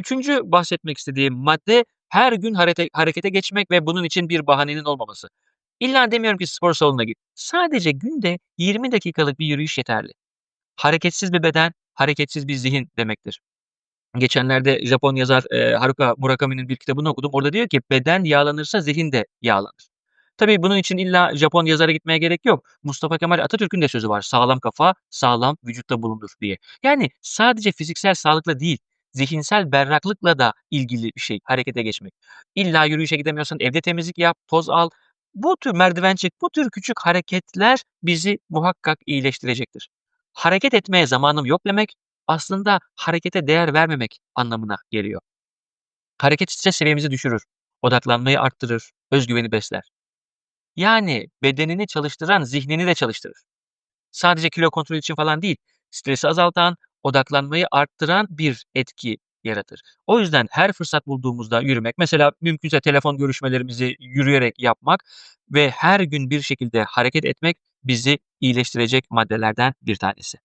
3'üncü bahsetmek istediğim madde her gün harete harekete geçmek ve bunun için bir bahanenin olmaması. İlla demiyorum ki spor salonuna git. Sadece günde 20 dakikalık bir yürüyüş yeterli. Hareketsiz bir beden, hareketsiz bir zihin demektir. Geçenlerde Japon yazar, eee, Haruki Murakami'nin bir kitabını okudum. Orada diyor ki beden yağlanırsa zihin de yağlanır. Tabii bunun için illa Japon yazara gitmeye gerek yok. Mustafa Kemal Atatürk'ün de sözü var. Sağlam kafa, sağlam vücutta bulunur diye. Yani sadece fiziksel sağlıkla değil, zihinsel berraklıkla da ilgili bir şey harekete geçmek. İlla yürüyüşe gidemiyorsan evde temizlik yap, toz al. Bu tür merdiven çık, bu tür küçük hareketler bizi muhakkak iyileştirecektir. Hareket etmeye zamanım yok demek aslında harekete değer vermemek anlamına geliyor. Hareket stres seviyemizi düşürür, odaklanmayı arttırır, öz güveni besler. Yani bedenini çalıştıran zihnini de çalıştırır. Sadece kilo kontrolü için falan değil, stresi azaltan, odaklanmayı arttıran bir etki yaratır. O yüzden her fırsat bulduğumuzda yürümek, mesela mümkünse telefon görüşmelerimizi yürüyerek yapmak ve her gün bir şekilde hareket etmek bizi iyileştirecek maddelerden bir tanesi.